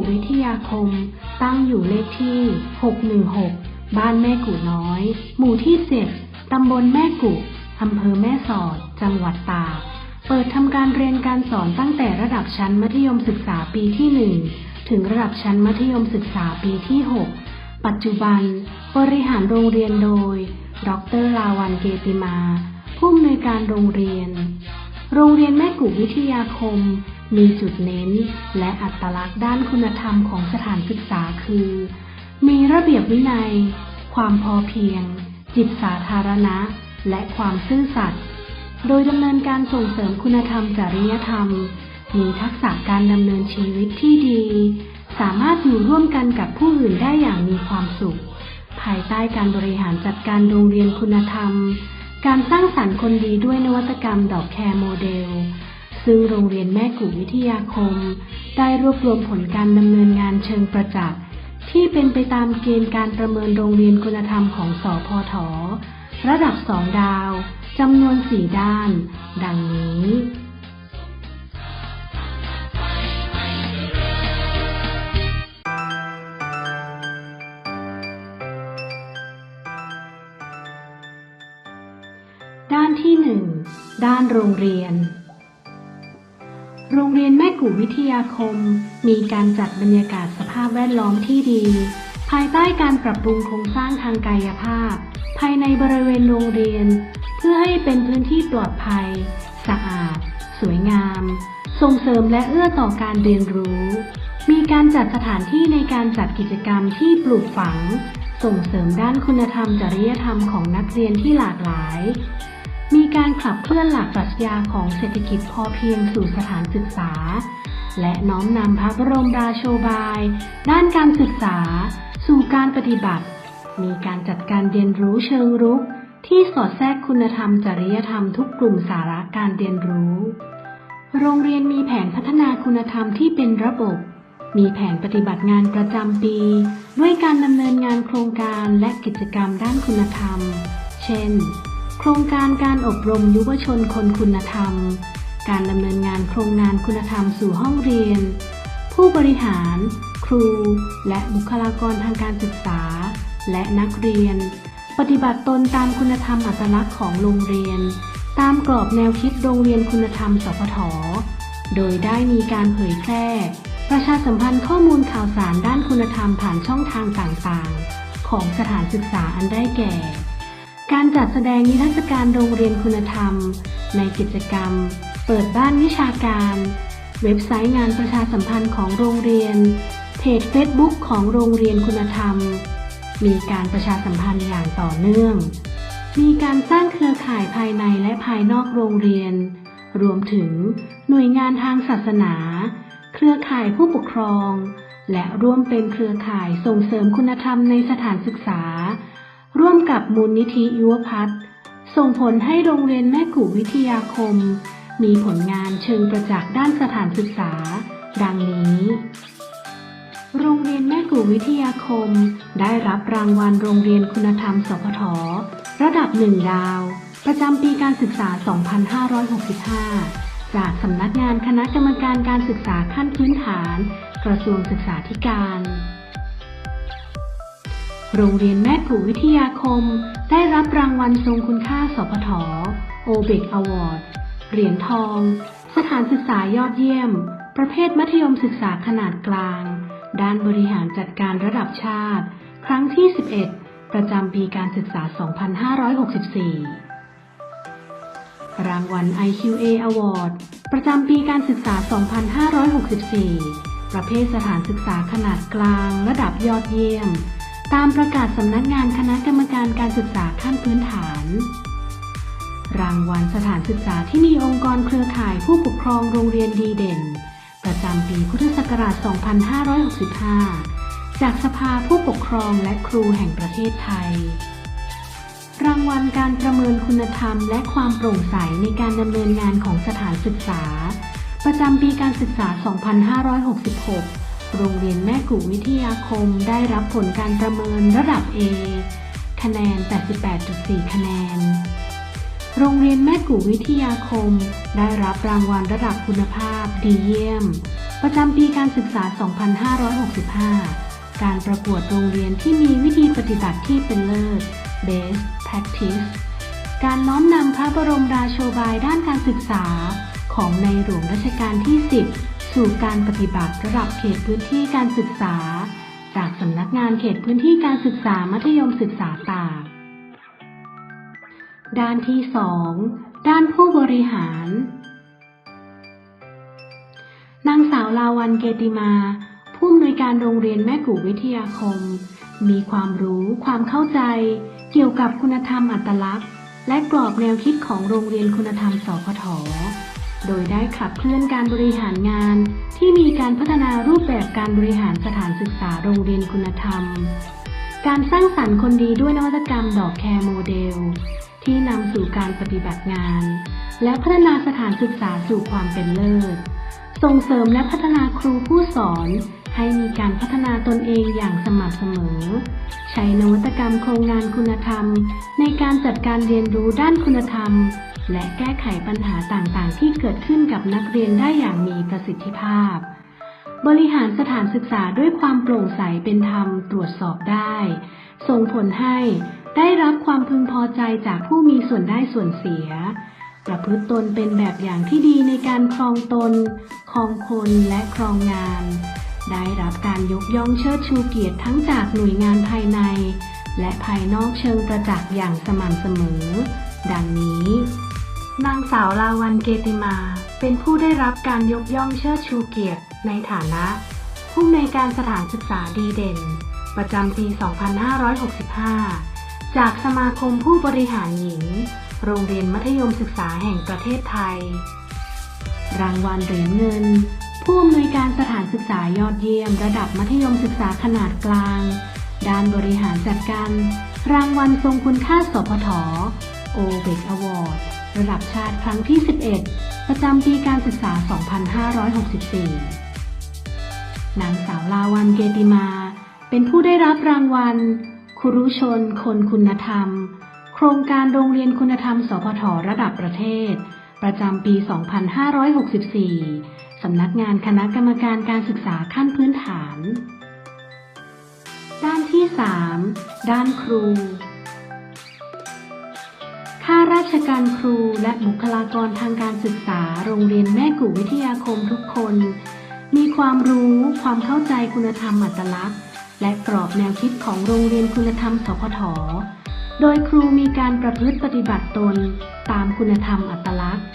กุวิทยาคม ตั้งอยู่เลขที่ 616 บ้านแม่กุน้อย หมู่ที่10ตำบลแม่กุอำเภอแม่สอด จังหวัดตาก เปิดทำการเรียนการสอนตั้งแต่ระดับชั้นมัธยมศึกษาปีที่ 1 ถึงระดับชั้นมัธยมศึกษาปีที่ 6 ปัจจุบัน บริหารโรงเรียนโดย ดรลาวันเกติมา ผู้อำนวยการโรงเรียน โรงเรียนแม่กุวิทยาคม มีจุดเน้นและอัตลักษณ์ด้านคุณธรรมของสถานศึกษาคือ มีระเบียบวินัย ความพอเพียง จิตสาธารณะ และความซื่อสัตย์ โดยดำเนินการส่งเสริมคุณธรรมจริยธรรม มีทักษะการดำเนินชีวิตที่ดี สามารถอยู่ร่วมกันกับผู้อื่นได้อย่างมีความสุข ภายใต้การบริหารจัดการโรงเรียนคุณธรรม การสร้างสรรค์คนดีด้วยนวัตกรรมดอกแคร์โมเดล ซึ่งโรงเรียนแม่กุวิทยาคม ได้รวบรวมผลการดำเนินงานเชิงประจักษ์ที่เป็นไปตามเกณฑ์การประเมินโรงเรียนคุณธรรมของสอพอถอระดับสองดาวจำนวนสี่ด้าน ดังนี้ ด้านที่ 1 ด้านโรงเรียน โรงเรียนแม่กู่วิทยาคม มีการจัดบรรยากาศสภาพแวดล้อมที่ดี ภายใต้การปรับปรุงโครงสร้างทางกายภาพ ภายในบริเวณโรงเรียน เพื่อให้เป็นพื้นที่ปลอดภัย สะอาด สวยงาม ส่งเสริมและเอื้อต่อการเรียนรู้ มีการจัดสถานที่ในการจัดกิจกรรมที่ปลูกฝัง ส่งเสริมด้านคุณธรรมจริยธรรมของนักเรียนที่หลากหลาย มีการขับเคลื่อนหลักปรัชญาของเศรษฐกิจพอเพียงสู่สถานศึกษา และน้อมนำพระบรมราโชบาย ด้านการศึกษา สู่การปฏิบัติ มีการจัดการเรียนรู้เชิงรุก ที่สอดแทรกคุณธรรมจริยธรรมทุกกลุ่มสาระการเรียนรู้ โรงเรียนมีแผนพัฒนาคุณธรรมที่เป็นระบบ มีแผนปฏิบัติงานประจำปี ด้วยการดำเนินงานโครงการและกิจกรรมด้านคุณธรรม เช่น โครงการการอบรมยุวชนคนคุณธรรม การดำเนินงานโครงงานคุณธรรมสู่ห้องเรียน ผู้บริหาร ครู และบุคลากรทางการศึกษา และนักเรียน ปฏิบัติตนตามคุณธรรมอัตลักษณ์ของโรงเรียน ตามกรอบแนวคิดโรงเรียนคุณธรรมสพทโดยได้มีการเผยแพร่ ประชาสัมพันธ์ข้อมูลข่าวสารด้านคุณธรรมผ่านช่องทางต่างๆ ของสถานศึกษาอันได้แก่ การจัดแสดงนิทรรศการโรงเรียนคุณธรรม ในกิจกรรม เปิดบ้านวิชาการ เว็บไซต์งานประชาสัมพันธ์ของโรงเรียน เพจเฟซบุ๊กของโรงเรียนคุณธรรม มีการประชาสัมพันธ์อย่างต่อเนื่อง มีการสร้างเครือข่ายภายในและภายนอกโรงเรียน รวมถึงหน่วยงานทางศาสนา เครือข่ายผู้ปกครอง และร่วมเป็นเครือข่ายส่งเสริมคุณธรรมในสถานศึกษา ร่วมกับมูลนิธิยุวพัฒน์ส่งผลให้โรงเรียนแม่กุวิทยาคม มีผลงานเชิงประจักษ์ด้านสถานศึกษา ดังนี้ โรงเรียนแม่กุวิทยาคม ได้รับรางวัลโรงเรียนคุณธรรมสพทระดับหนึ่งดาว ประจำปีการศึกษา 2565 จากสำนักงานคณะกรรมการการศึกษาขั้นพื้นฐาน กระทรวงศึกษาธิการ โรงเรียนแม่กุวิทยาคม ได้รับรางวัลทรงคุณค่าสพทโอเบกอวอร์ด เหรียญทอง สถานศึกษายอดเยี่ยม ประเภทมัธยมศึกษาขนาดกลาง ด้านบริหารจัดการระดับชาติ ครั้งที่ 11 ประจำปีการศึกษา 2564 รางวัล IQA Award ประจำปีการศึกษา 2564 ประเภทสถานศึกษาขนาดกลาง ระดับยอดเยี่ยม ตามประกาศสำนักงานคณะกรรมการการศึกษาขั้นพื้นฐาน รางวัลสถานศึกษาที่มีองค์กรเครือข่ายผู้ปกครองโรงเรียนดีเด่น ประจำปีพุทธศักราช 2565 จากสภาผู้ปกครองและครูแห่งประเทศไทย รางวัลการประเมินคุณธรรมและความโปร่งใสในการดำเนินงานของสถานศึกษา ประจำปีการศึกษา 2566 โรงเรียนแม่กุวิทยาคมได้รับผลการประเมินระดับ A คะแนน 88.4 คะแนน โรงเรียนแม่กุวิทยาคม ได้รับรางวัลระดับคุณภาพดีเยี่ยม ประจำปีการศึกษา 2565 การประกวดโรงเรียนที่มีวิธีปฏิบัติที่เป็นเลิศ Best Practice การน้อมนำพระบรมราโชบายด้านการศึกษาของในหลวงรัชกาลที่ 10 สู่การปฏิบัติระดับเขตพื้นที่การศึกษา จากสำนักงานเขตพื้นที่การศึกษามัธยมศึกษาตากด้านที่ 2 ด้านผู้บริหาร นางสาวลาวันเกติมา ผู้อำนวยการโรงเรียนแม่กู่วิทยาคม มีความรู้ความเข้าใจ เกี่ยวกับคุณธรรมอัตลักษณ์ และกรอบแนวคิดของโรงเรียนคุณธรรมสพท โดยได้ขับเคลื่อนการบริหารงาน ที่มีการพัฒนารูปแบบการบริหารสถานศึกษาโรงเรียนคุณธรรม การสร้างสรรค์คนดีด้วยนวัตกรรมดอกแคร์โมเดล ที่นำสู่การปฏิบัติงาน และพัฒนาสถานศึกษาสู่ความเป็นเลิศ ส่งเสริมและพัฒนาครูผู้สอน ให้มีการพัฒนาตนเองอย่างสม่ำเสมอ ใช้นวัตกรรมโครงงานคุณธรรม ในการจัดการเรียนรู้ด้านคุณธรรม และแก้ไขปัญหาต่างๆ ที่เกิดขึ้นกับนักเรียนได้อย่างมีประสิทธิภาพ บริหารสถานศึกษาด้วยความโปร่งใสเป็นธรรมตรวจสอบได้ ส่งผลให้ได้รับความพึงพอใจจากผู้มีส่วนได้ส่วนเสีย ประพฤติตนเป็นแบบอย่างที่ดีในการครองตน ครองคนและครองงาน ได้รับการยกย่องเชิดชูเกียรติทั้งจากหน่วยงานภายใน และภายนอกเชิงประจักษ์อย่างสม่ำเสมอ ดังนี้ นางสาวลาวันเกติมา เป็นผู้ได้รับการยกย่องเชิดชูเกียรติ ในฐานะ ผู้ในการสถานศึกษาดีเด่น ประจำปี 2565 จากสมาคมผู้บริหารหญิง โรงเรียนมัธยมศึกษาแห่งประเทศไทย รางวัลเหรียญเงิน ผู้อำนวยการสถานศึกษายอดเยี่ยม ระดับมัธยมศึกษาขนาดกลาง ด้านบริหารจัดการ รางวัลทรงคุณค่าสพทโอเบกอวอร์ด ระดับชาติครั้งที่ 11 ประจำปีการศึกษา 2564 นางสาวลาวันเกติมา เป็นผู้ได้รับรางวัล ครุชน คนคุณธรรม โครงการโรงเรียนคุณธรรม สพทระดับประเทศ ประจำปี 2564 สำนักงานคณะกรรมการการศึกษาขั้นพื้นฐาน ด้านที่ 3 ด้านครู ข้าราชการครูและบุคลากรทางการศึกษา โรงเรียนแม่กู่วิทยาคมทุกคน มีความรู้ความเข้าใจคุณธรรมอัตลักษณ์ และกรอบแนวคิดของโรงเรียนคุณธรรมสพทโดยครูมีการประพฤติปฏิบัติตน ตามคุณธรรมอัตลักษณ์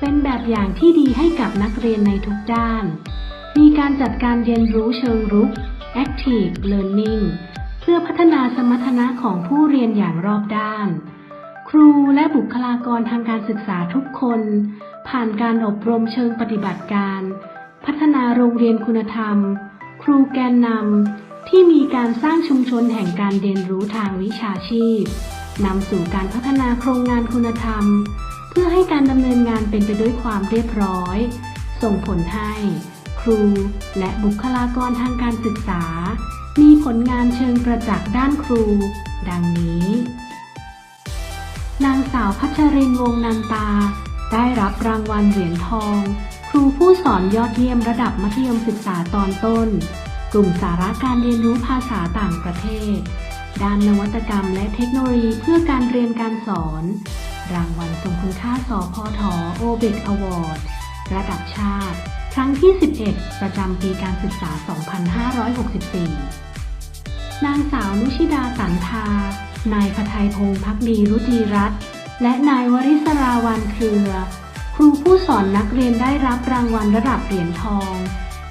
เป็นแบบอย่างที่ดีให้กับนักเรียนในทุกด้าน มีการจัดการเรียนรู้เชิงรุก Active Learning เพื่อพัฒนาสมรรถนะของผู้เรียนอย่างรอบด้าน ครูและบุคลากรทางการศึกษาทุกคน ผ่านการอบรมเชิงปฏิบัติการ พัฒนาโรงเรียนคุณธรรม ครูแกนนำที่มีการสร้างชุมชนแห่งการเรียนรู้ทางวิชาชีพนำสู่การพัฒนาโครงงานคุณธรรม เพื่อให้การดำเนินงานเป็นไปด้วยความเรียบร้อย ส่งผลให้ ครูและบุคลากรทางการศึกษา มีผลงานเชิงประจักษ์ด้านครู ดังนี้ สาวพัชรินวงศ์นันตา ได้รับรางวัลเหรียญทอง ครูผู้สอนยอดเยี่ยมระดับมัธยมศึกษาตอนต้น กลุ่มสาระการเรียนรู้ภาษาต่างประเทศ ด้านนวัตกรรมและเทคโนโลยีเพื่อการเรียนการสอน รางวัลทรงคุณค่าสอพอทอโอเบกอวอร์ดระดับชาติ ครั้งที่ 11 ประจำปีการศึกษา 2564 นางสาวนุชิดาสันทานายพทัยพงษ์พักดีรุจีรัตน์ และนายวริศราวันเครือ ครูผู้สอนนักเรียนได้รับรางวัลระดับเหรียญทอง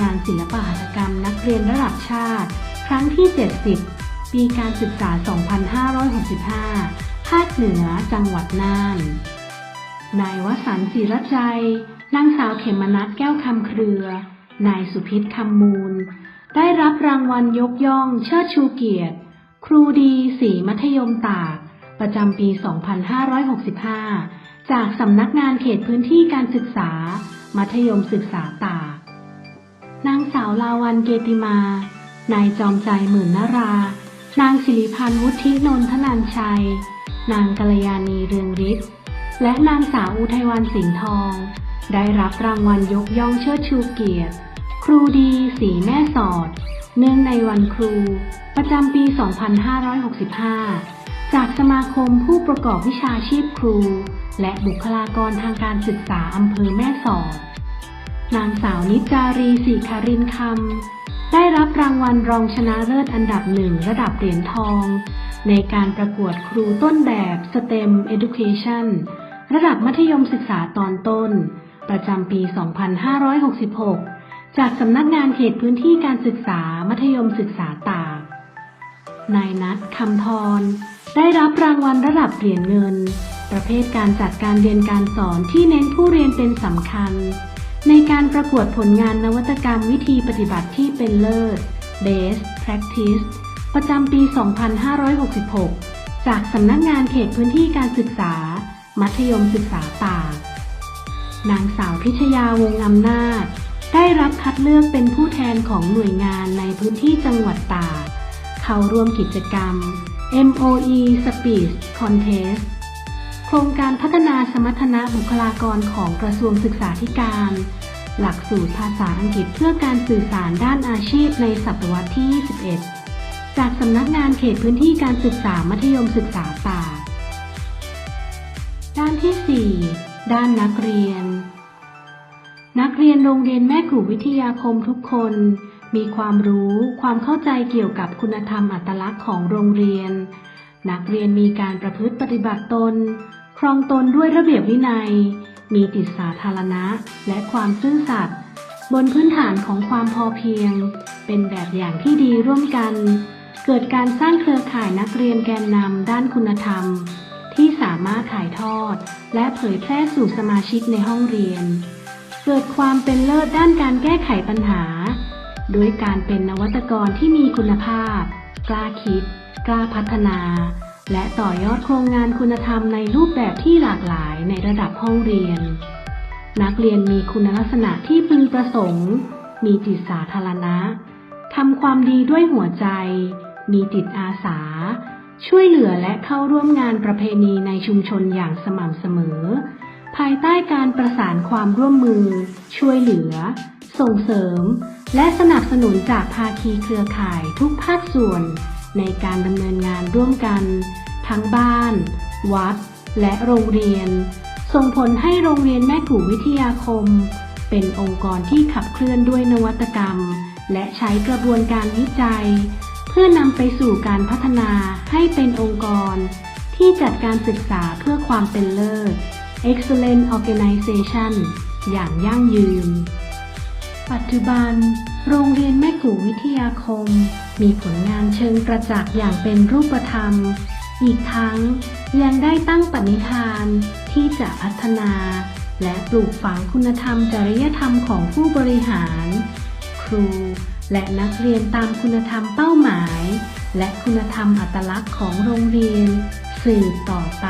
งานศิลปหัตถกรรมนักเรียนระดับชาติ ครั้งที่ 70 ปีการศึกษา 2565 ภาคเหนือจังหวัดน่าน นายวสันต์ศิรใจยนางสาวเขมนัทแก้วคำเครือ นายสุพิษคำมูล ได้รับรางวัลยกย่องเชิดชูเกียรติ ครูดีสีมัธยมตาก ประจำปี 2565 จากสำนักงานเขตพื้นที่การศึกษา มัธยมศึกษาตาก นางสาวลาวันเกติมา นายจอมใจหมื่นนรานางสิริพันธ์วุฒินนทนันชัย นางกัลยาณีเรืองฤทธิ์ และนางสาวอุทัยวันสิงห์ทอง ได้รับรางวัลยกย่องเชิดชูเกียรติ ครูดีสีแม่สอด เนื่องในวันครู ประจำปี 2565 จากสมาคมผู้ประกอบวิชาชีพครู และบุคลากรทางการศึกษาอำเภอแม่สอด นางสาวนิจารีสีคารินคำได้รับรางวัลรองชนะเลิศอันดับหนึ่งระดับเหรียญทอง ในการประกวดครูต้นแบบ STEM Education ระดับมัธยมศึกษาตอนต้น ประจำปี 2566 จากสำนักงานเขตพื้นที่การศึกษามัธยมศึกษาตาก นายนัทคำทร ได้รับรางวัลระดับเหรียญเงิน ประเภทการจัดการเรียนการสอนที่เน้นผู้เรียนเป็นสำคัญ ในการประกวดผลงานนวัตกรรมวิธีปฏิบัติที่เป็นเลิศ Best Practice ประจำปี 2566 จากสำนักงานเขตพื้นที่การศึกษา มัธยมศึกษาตากนางสาวพิชยาวงอำนาจ ได้รับคัดเลือกเป็นผู้แทนของหน่วยงานในพื้นที่จังหวัดตากเข้าร่วมกิจกรรม MOE Speech Contest โครงการพัฒนาสมรรถนะบุคลากรของกระทรวงศึกษาธิการ หลักสูตรภาษาอังกฤษเพื่อการสื่อสารด้านอาชีพในศตวรรษที่ 21 จากสำนักงานเขตพื้นที่การศึกษามัธยมศึกษาตากด้านที่ 4 ด้านนักเรียน นักเรียนโรงเรียนแม่กู่วิทยาคมทุกคน มีความรู้ความเข้าใจเกี่ยวกับคุณธรรมอัตลักษณ์ของโรงเรียน นักเรียนมีการประพฤติปฏิบัติตน ครองตนด้วยระเบียบวินัย มีจิตสาธารณะ และความซื่อสัตย์บนพื้นฐานของความพอเพียง เป็นแบบอย่างที่ดีร่วมกัน เกิดการสร้างเครือข่ายนักเรียนแกนนำด้านคุณธรรม ที่สามารถถ่ายทอด และเผยแพร่สู่สมาชิกในห้องเรียน เกิดความเป็นเลิศด้านการแก้ไขปัญหา ด้วยการเป็นนวัตกรที่มีคุณภาพ กล้าคิด กล้าพัฒนา และต่อยอดโครงงานคุณธรรมในรูปแบบที่หลากหลายในระดับห้องเรียน นักเรียนมีคุณลักษณะที่พึงประสงค์ มีจิตสาธารณะทำความดีด้วยหัวใจ มีจิตอาสา ช่วยเหลือและเข้าร่วมงานประเพณีในชุมชนอย่างสม่ำเสมอ ภายใต้การประสานความร่วมมือ ช่วยเหลือ ส่งเสริม และสนับสนุนจากภาคีเครือข่ายทุกภาคส่วน ในการดำเนินงานร่วมกัน ทั้งบ้าน วัด และโรงเรียน ส่งผลให้โรงเรียนแม่กู่วิทยาคม เป็นองค์กรที่ขับเคลื่อนด้วยนวัตกรรม และใช้กระบวนการวิจัย เพื่อนำไปสู่การพัฒนาให้เป็นองค์กร ที่จัดการศึกษาเพื่อความเป็นเลิศ Excellent Organization อย่างยั่งยืน ปัจจุบัน โรงเรียนแม่กู่วิทยาคม มีผลงานเชิงประจักษ์อย่างเป็นรูปธรรม อีกทั้งยังได้ตั้งปณิธานที่จะพัฒนา และปลูกฝังคุณธรรมจริยธรรมของผู้บริหาร ครู และนักเรียนตามคุณธรรมเป้าหมาย และคุณธรรมอัตลักษณ์ของโรงเรียนสืบต่อไป